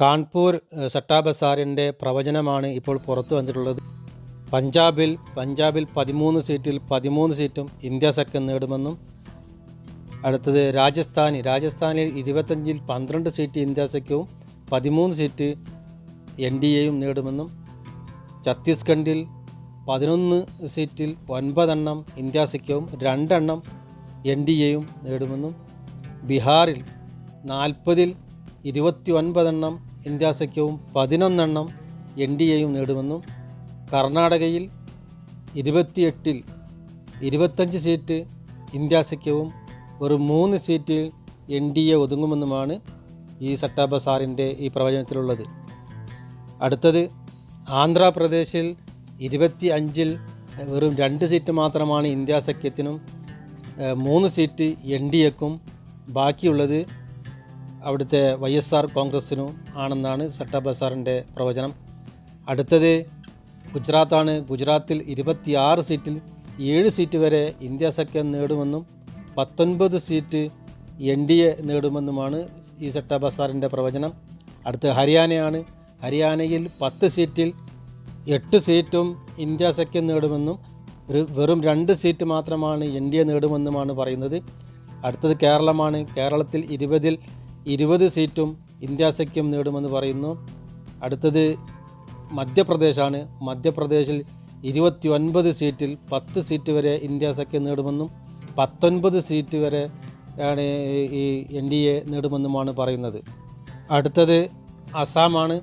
കാൺപൂർ സട്ടാബസാറിന്റെ പ്രവചനമാണ് ഇപ്പോൾ പുറത്തു വന്നിട്ടുള്ളത്. പഞ്ചാബിൽ പഞ്ചാബിൽ പതിമൂന്ന് സീറ്റിൽ പതിമൂന്ന് സീറ്റും ഇന്ത്യ സഖ്യം നേടുമെന്നും അടുത്തത് രാജസ്ഥാനിൽ രാജസ്ഥാനിൽ ഇരുപത്തഞ്ചിൽ പന്ത്രണ്ട് സീറ്റ് ഇന്ത്യ സഖ്യവും പതിമൂന്ന് സീറ്റ് എൻ ഡി എയും നേടുമെന്നും ഛത്തീസ്ഗഡിൽ പതിനൊന്ന് സീറ്റിൽ ഒൻപതെണ്ണം ഇന്ത്യ സഖ്യവും രണ്ടെണ്ണം എൻ ഡി എയും നേടുമെന്നും ബീഹാറിൽ നാൽപ്പതിൽ ഇരുപത്തി ഒൻപതെണ്ണം ഇന്ത്യ സഖ്യവും പതിനൊന്നെണ്ണം എൻ ഡി എയും നേടുമെന്നും കർണാടകയിൽ ഇരുപത്തിയെട്ടിൽ ഇരുപത്തഞ്ച് സീറ്റ് ഇന്ത്യ സഖ്യവും ഒരു മൂന്ന് സീറ്റിൽ എൻ ഡി എ ഒതുങ്ങുമെന്നുമാണ് ഈ സട്ടാബ സാറിന്റെ ഈ പ്രവചനത്തിലുള്ളത്. അടുത്തത് ആന്ധ്രാപ്രദേശിൽ ഇരുപത്തി അഞ്ചിൽ വെറും രണ്ട് സീറ്റ് മാത്രമാണ് ഇന്ത്യ സഖ്യത്തിനും മൂന്ന് സീറ്റ് എൻ ഡി എക്കും ബാക്കിയുള്ളത് അവിടുത്തെ വൈ എസ് ആർ കോൺഗ്രസ്സിനും ആണെന്നാണ് സട്ടാ ബസാറിന്റെ പ്രവചനം. അടുത്തത് ഗുജറാത്താണ്. ഗുജറാത്തിൽ ഇരുപത്തിയാറ് സീറ്റിൽ ഏഴ് സീറ്റ് വരെ ഇന്ത്യ സഖ്യം നേടുമെന്നും പത്തൊൻപത് സീറ്റ് എൻ ഡി എ നേടുമെന്നുമാണ് ഈ സട്ടാ ബസാറിന്റെ പ്രവചനം. അടുത്ത് ഹരിയാനയാണ്. ഹരിയാനയിൽ പത്ത് സീറ്റിൽ എട്ട് സീറ്റും ഇന്ത്യ സഖ്യം നേടുമെന്നും ഒരു വെറും രണ്ട് സീറ്റ് മാത്രമാണ് എൻ ഡി എ നേടുമെന്നുമാണ് പറയുന്നത്. അടുത്തത് കേരളമാണ്. കേരളത്തിൽ ഇരുപതിൽ ഇരുപത് സീറ്റും ഇന്ത്യ സഖ്യം നേടുമെന്ന് പറയുന്നു. അടുത്തത് മധ്യപ്രദേശാണ്. മധ്യപ്രദേശിൽ ഇരുപത്തി ഒൻപത് സീറ്റിൽ പത്ത് സീറ്റ് വരെ ഇന്ത്യ സഖ്യം നേടുമെന്നും പത്തൊൻപത് സീറ്റ് വരെ ആണ് ഈ എൻ ഡി എ നേടുമെന്നുമാണ് പറയുന്നത്. അടുത്തത് അസാമാണ്.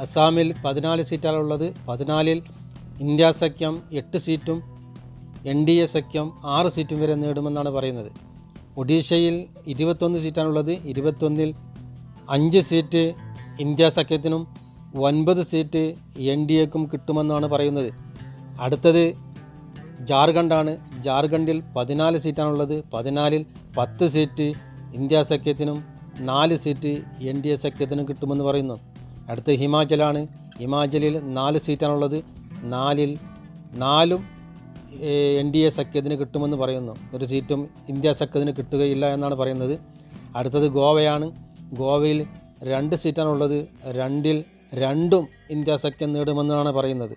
അസാമിൽ പതിനാല് സീറ്റാണുള്ളത് പതിനാലിൽ ഇന്ത്യ സഖ്യം എട്ട് സീറ്റും എൻ ഡി എ സഖ്യം ആറ് സീറ്റും വരെ നേടുമെന്നാണ് പറയുന്നത്. ഒഡീഷയിൽ ഇരുപത്തൊന്ന് സീറ്റാണുള്ളത്. ഇരുപത്തൊന്നിൽ അഞ്ച് സീറ്റ് ഇന്ത്യ സഖ്യത്തിനും ഒൻപത് സീറ്റ് എൻ ഡി എക്കും കിട്ടുമെന്നാണ് പറയുന്നത്. അടുത്തത് ജാർഖണ്ഡാണ്. ജാർഖണ്ഡിൽ പതിനാല് സീറ്റാണുള്ളത്. പതിനാലിൽ പത്ത് സീറ്റ് ഇന്ത്യ സഖ്യത്തിനും നാല് സീറ്റ് എൻ ഡി എ സഖ്യത്തിനും കിട്ടുമെന്ന് പറയുന്നു. അടുത്ത് ഹിമാചലാണ്. ഹിമാചലിൽ നാല് സീറ്റാണുള്ളത്. നാലിൽ നാലും എൻ ഡി എ സഖ്യത്തിന് കിട്ടുമെന്ന് പറയുന്നു. ഒരു സീറ്റും ഇന്ത്യ സഖ്യത്തിന് കിട്ടുകയില്ല എന്നാണ് പറയുന്നത്. അടുത്തത് ഗോവയാണ്. ഗോവയിൽ രണ്ട് സീറ്റാണ് ഉള്ളത് രണ്ടിൽ രണ്ടും ഇന്ത്യ സഖ്യം നേടുമെന്നാണ് പറയുന്നത്.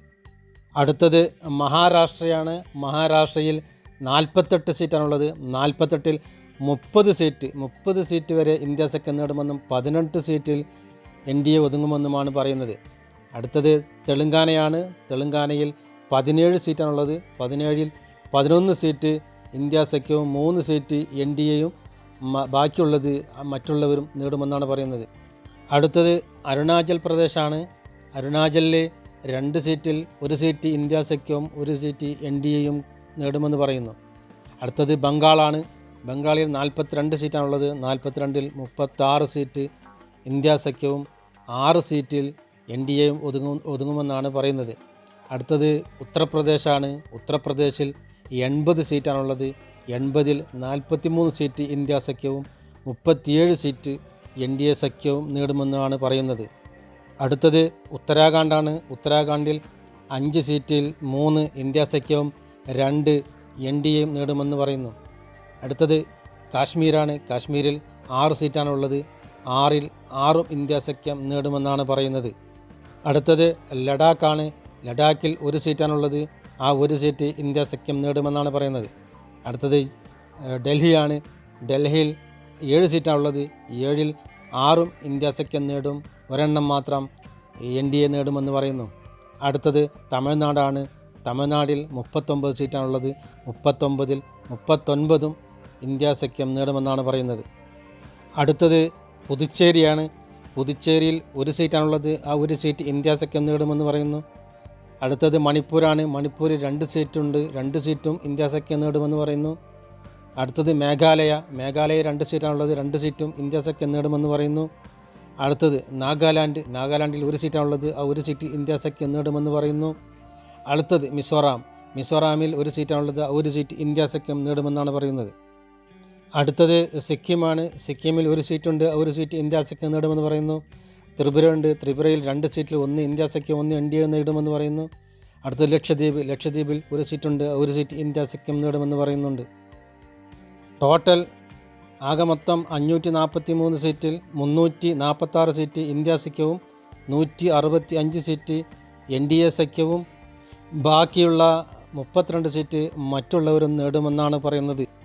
അടുത്തത് മഹാരാഷ്ട്രയാണ്. മഹാരാഷ്ട്രയിൽ നാൽപ്പത്തെട്ട് സീറ്റാണുള്ളത്. നാൽപ്പത്തെട്ടിൽ മുപ്പത് സീറ്റ്. മുപ്പത് സീറ്റ് വരെ ഇന്ത്യ സഖ്യം നേടുമെന്നും പതിനെട്ട് സീറ്റിൽ എൻ ഡി എ ഒതുങ്ങുമെന്നുമാണ് പറയുന്നത്. അടുത്തത് തെലുങ്കാനയാണ്. തെലുങ്കാനയിൽ പതിനേഴ് സീറ്റാണുള്ളത്. പതിനേഴിൽ പതിനൊന്ന് സീറ്റ് ഇന്ത്യ സഖ്യവും മൂന്ന് സീറ്റ് എൻ ഡി എയും ബാക്കിയുള്ളത് മറ്റുള്ളവരും നേടുമെന്നാണ് പറയുന്നത്. അടുത്തത് അരുണാചൽ പ്രദേശാണ്. അരുണാചലിൽ രണ്ട് സീറ്റിൽ ഒരു സീറ്റ് ഇന്ത്യ സഖ്യവും ഒരു സീറ്റ് എൻ ഡി എയും നേടുമെന്ന് പറയുന്നു. അടുത്തത് ബംഗാളാണ്. ബംഗാളിൽ നാൽപ്പത്തിരണ്ട് സീറ്റാണുള്ളത്. നാൽപ്പത്തിരണ്ടിൽ മുപ്പത്താറ് സീറ്റ് ഇന്ത്യ സഖ്യവും ആറ് സീറ്റിൽ എൻ ഡി എയും ഒതുങ്ങും ഒതുങ്ങുമെന്നാണ് പറയുന്നത്. അടുത്തത് ഉത്തർപ്രദേശാണ്. ഉത്തർപ്രദേശിൽ എൺപത് സീറ്റാണുള്ളത്. എൺപതിൽ നാൽപ്പത്തിമൂന്ന് സീറ്റ് ഇന്ത്യ സഖ്യവും മുപ്പത്തിയേഴ് സീറ്റ് എൻ ഡി എ സഖ്യവും നേടുമെന്നാണ് പറയുന്നത്. അടുത്തത് ഉത്തരാഖണ്ഡാണ്. ഉത്തരാഖണ്ഡിൽ അഞ്ച് സീറ്റിൽ മൂന്ന് ഇന്ത്യ സഖ്യവും രണ്ട് എൻ ഡി എയും നേടുമെന്ന് പറയുന്നു. അടുത്തത് കാശ്മീരാണ്. കാശ്മീരിൽ ആറ് സീറ്റാണുള്ളത്. ആറിൽ ആറും ഇന്ത്യ സഖ്യം നേടുമെന്നാണ് പറയുന്നത്. അടുത്തത് ലഡാക്കാണ്. ലഡാക്കിൽ ഒരു സീറ്റാണുള്ളത്. ആ ഒരു സീറ്റ് ഇന്ത്യ സഖ്യം നേടുമെന്നാണ് പറയുന്നത്. അടുത്തത് ഡൽഹിയാണ്. ഡൽഹിയിൽ ഏഴ് സീറ്റാണുള്ളത്. ഏഴിൽ ആറും ഇന്ത്യ സഖ്യം നേടും. ഒരെണ്ണം മാത്രം എൻ ഡി എ നേടുമെന്ന് പറയുന്നു. അടുത്തത് തമിഴ്നാടാണ്. തമിഴ്നാടിൽ മുപ്പത്തൊമ്പത് സീറ്റാണുള്ളത്. മുപ്പത്തൊമ്പതിൽ മുപ്പത്തൊൻപതും ഇന്ത്യ സഖ്യം നേടുമെന്നാണ് പറയുന്നത്. അടുത്തത് പുതുച്ചേരിയാണ്. പുതുച്ചേരിയിൽ ഒരു സീറ്റാണുള്ളത്. ആ ഒരു സീറ്റ് ഇന്ത്യ സഖ്യം നേടുമെന്ന് പറയുന്നു. അടുത്തത് മണിപ്പൂരാണ്. മണിപ്പൂരിൽ രണ്ട് സീറ്റുണ്ട്. രണ്ട് സീറ്റും ഇന്ത്യ സഖ്യം നേടുമെന്ന് പറയുന്നു. അടുത്തത് മേഘാലയ. മേഘാലയ രണ്ട് സീറ്റാണുള്ളത്. രണ്ട് സീറ്റും ഇന്ത്യ സഖ്യം നേടുമെന്ന് പറയുന്നു. അടുത്തത് നാഗാലാൻഡ്. നാഗാലാൻഡിൽ ഒരു സീറ്റാണുള്ളത്. ആ ഒരു സീറ്റ് ഇന്ത്യ സഖ്യം നേടുമെന്ന് പറയുന്നു. അടുത്തത് മിസോറാം. മിസോറാമിൽ ഒരു സീറ്റാണുള്ളത്. ആ ഒരു സീറ്റ് ഇന്ത്യ സഖ്യം നേടുമെന്നാണ് പറയുന്നത്. അടുത്തത് സിക്കിമാണ്. സിക്കിമിൽ ഒരു സീറ്റുണ്ട്. ആ ഒരു സീറ്റ് ഇന്ത്യ സഖ്യം നേടുമെന്ന് പറയുന്നു. ത്രിപുര ഉണ്ട്. ത്രിപുരയിൽ രണ്ട് സീറ്റിൽ ഒന്ന് ഇന്ത്യ സഖ്യം ഒന്ന് എൻ ഡി എ നേടുമെന്ന് പറയുന്നു. അടുത്ത ലക്ഷദ്വീപ് ലക്ഷദ്വീപിൽ ഒരു സീറ്റുണ്ട്. ഒരു സീറ്റ് ഇന്ത്യ സഖ്യം നേടുമെന്ന് പറയുന്നുണ്ട്. ടോട്ടൽ ആകെ മൊത്തം അഞ്ഞൂറ്റി നാൽപ്പത്തി മൂന്ന് സീറ്റിൽ മുന്നൂറ്റി നാൽപ്പത്താറ് സീറ്റ് ഇന്ത്യ സഖ്യവും നൂറ്റി അറുപത്തി അഞ്ച് സീറ്റ് എൻ ഡി എ സഖ്യവും. ബാക്കിയുള്ള മുപ്പത്തിരണ്ട് സീറ്റ് മറ്റുള്ളവരും നേടുമെന്നാണ് പറയുന്നത്.